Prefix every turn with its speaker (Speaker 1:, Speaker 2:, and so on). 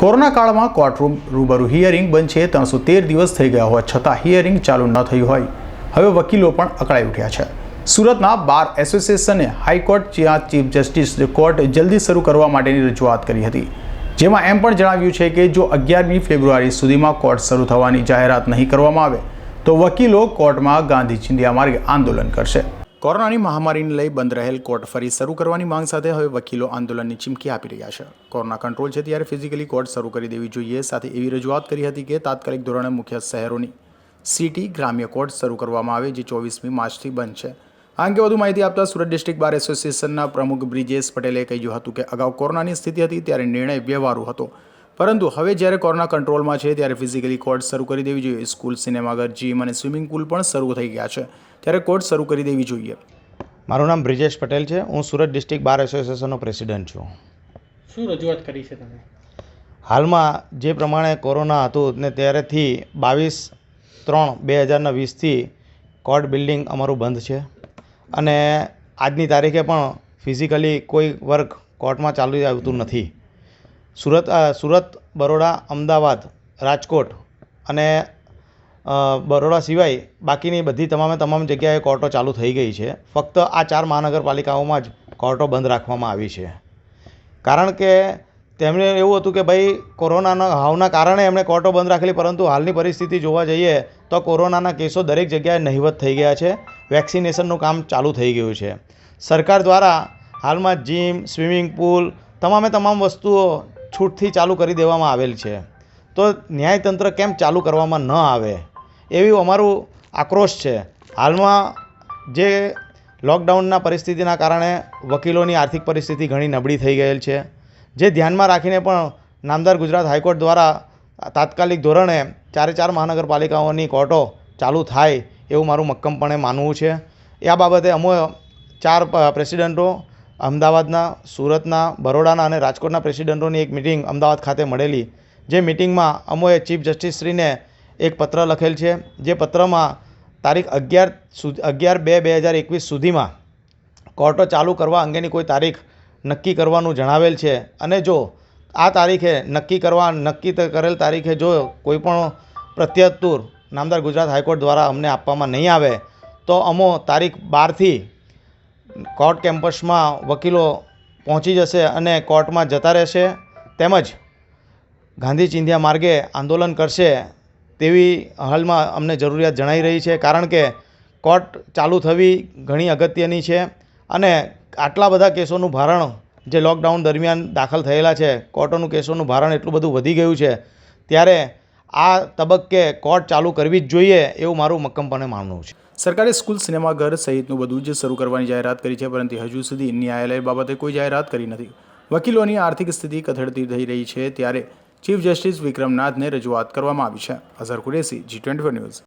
Speaker 1: Corona કાળમાં courtroom રૂબરૂ hearing છે ત્રણસો તેર દિવસ થઈ ગયા હોવા છતાં હિયરિંગ ચાલુ ન થયું હોય. હવે વકીલો પણ અકળાઈ ઉઠ્યા છે. સુરતના બાર એસોસિએશને હાઈકોર્ટ જ્યાં ચીફ જસ્ટિસ કોર્ટ જલ્દી શરૂ કરવા માટેની રજૂઆત કરી હતી. જેમાં એમ પણ જણાવ્યું છે કે જો અગિયારમી ફેબ્રુઆરી સુધીમાં કોર્ટ શરૂ થવાની જાહેરાત નહીં કરવામાં આવે, તો વકીલો કોર્ટમાં ગાંધી ચિંધ્યા માર્ગે આંદોલન કરશે. કોરોનાની મહામારીને લઈ બંધ રહેલ કોર્ટ ફરી શરૂ કરવાની માંગ સાથે હવે વકીલો આંદોલનની ચીમકી આપી રહ્યા છે. કોરોના કંટ્રોલ છે ત્યારે ફિઝિકલી કોર્ટ શરૂ કરી દેવી જોઈએ. સાથે એવી રજૂઆત કરી હતી કે તાત્કાલિક ધોરણે મુખ્ય શહેરોની સિટી ગ્રામ્ય કોર્ટ શરૂ કરવામાં આવે, જે ચોવીસમી માર્ચથી બંધ છે. આ અંગે વધુ માહિતી આપતા સુરત ડિસ્ટ્રિક્ટ બાર એસોસિએશનના પ્રમુખ બ્રિજેશ પટેલે કહ્યું હતું કે અગાઉ કોરોનાની સ્થિતિ હતી ત્યારે નિર્ણય વ્યવહારુ હતો. પરંતુ હવે જ્યારે કોરોના કંટ્રોલમાં છે ત્યારે ફિઝિકલી કોર્ટ શરૂ કરી દેવી જોઈએ. સ્કૂલ, સિનેમાઘર, જીમ અને સ્વિમિંગ પુલ પણ શરૂ થઈ ગયા છે. ત્યારે કોર્ટ શરૂ કરી દેવી જોઈએ.
Speaker 2: મારું નામ બ્રિજેશ પટેલ છે. હું સુરત ડિસ્ટ્રિક્ટ બાર એસોસિએશનનો પ્રેસિડેન્ટ છું.
Speaker 3: શું રજૂઆત કરી છે તમે?
Speaker 2: હાલમાં જે પ્રમાણે કોરોના હતું ને ત્યારેથી બાવીસ ત્રણ બે હજારના વીસથી કોર્ટ બિલ્ડિંગ અમારું બંધ છે. અને આજની તારીખે પણ ફિઝિકલી કોઈ વર્ક કોર્ટમાં ચાલુ આવતું નથી. સુરત સુરત બરોડા અમદાવાદ રાજકોટ અને બરોડા સિવાય બાકીની બધી તમામે તમામ જગ્યાએ કોર્ટો ચાલુ થઈ ગઈ છે. ફક્ત આ ચાર મહાનગરપાલિકાઓમાં જ કોર્ટો બંધ રાખવામાં આવી છે. કારણ કે તેમણે એવું હતું કે ભાઈ, કોરોનાના હાવના કારણે એમણે કોર્ટો બંધ રાખેલી, પરંતુ હાલની પરિસ્થિતિ જોવા જઈએ તો કોરોનાના કેસો દરેક જગ્યાએ નહિવત થઈ ગયા છે. વેક્સિનેશનનું કામ ચાલુ થઈ ગયું છે. સરકાર દ્વારા હાલમાં જીમ, સ્વિમિંગ પુલ, તમામે તમામ વસ્તુઓ છૂટથી ચાલુ કરી દેવામાં આવેલ છે. તો ન્યાયતંત્ર કેમ ચાલુ કરવામાં ન આવે? એવી અમારું આક્રોશ છે. હાલમાં જે લોકડાઉનના પરિસ્થિતિના કારણે વકીલોની આર્થિક પરિસ્થિતિ ઘણી નબળી થઈ ગયેલ છે. જે ધ્યાનમાં રાખીને પણ નામદાર ગુજરાત હાઈકોર્ટ દ્વારા તાત્કાલિક ધોરણે ચારે ચાર મહાનગરપાલિકાઓની કોર્ટો ચાલુ થાય એવું મારું મક્કમપણે માનવું છે. એ આ બાબતે અમો ચાર પ્રેસિડેન્ટો, અમદાવાદના, સુરતના, બરોડાના અને રાજકોટના પ્રેસિડેન્ટોની એક મિટિંગ અમદાવાદ ખાતે મળેલી. જે મિટિંગમાં અમોએ ચીફ જસ્ટિસશ્રીને એક પત્ર લખેલ છે, જે પત્રમાં તારીખ અગિયાર અગિયાર બે બે હજાર એકવીસ સુધીમાં કોર્ટો ચાલુ કરવા અંગેની કોઈ તારીખ નક્કી કરવાનું જણાવેલ છે. અને જો આ તારીખે નક્કી કરવા, નક્કી કરેલ તારીખે જો કોઈ પણ પ્રત્યુત્તર નામદાર ગુજરાત હાઈકોર્ટ દ્વારા અમને આપવામાં નહીં આવે, તો અમો તારીખ બારથી કોર્ટ કેમ્પસમાં વકીલો પહોંચી જશે અને કોર્ટમાં જતા રહેશે. તેમજ ગાંધી ચિંધ્યા માર્ગે આંદોલન કરશે. તેવી હાલમાં અમને જરૂરિયાત જણાઈ રહી છે. કારણ કે કોર્ટ ચાલુ થવી ઘણી અગત્યની છે અને આટલા બધા કેસોનું ભારણ જે લોકડાઉન દરમિયાન દાખલ થયેલા છે, કોર્ટોનું કેસોનું ભારણ એટલું બધું વધી ગયું છે, ત્યારે આ તબક્કે કોર્ટ ચાલુ કરવી જ જોઈએ એવું મારું મક્કમપણે માનવું છે.
Speaker 1: સરકારે સ્કૂલ સિનેમાઘર સહિતનું બધું જ શરૂ કરવાની જાહેરાત કરી છે, પરંતુ હજુ સુધી ન્યાયાલય બાબતે કોઈ જાહેરાત કરી નથી. વકીલોની આર્થિક સ્થિતિ કથળતી થઈ રહી છે, ત્યારે ચીફ જસ્ટિસ વિક્રમનાથને રજૂઆત કરવામાં આવી છે. Azhar Qureshi ji twenty news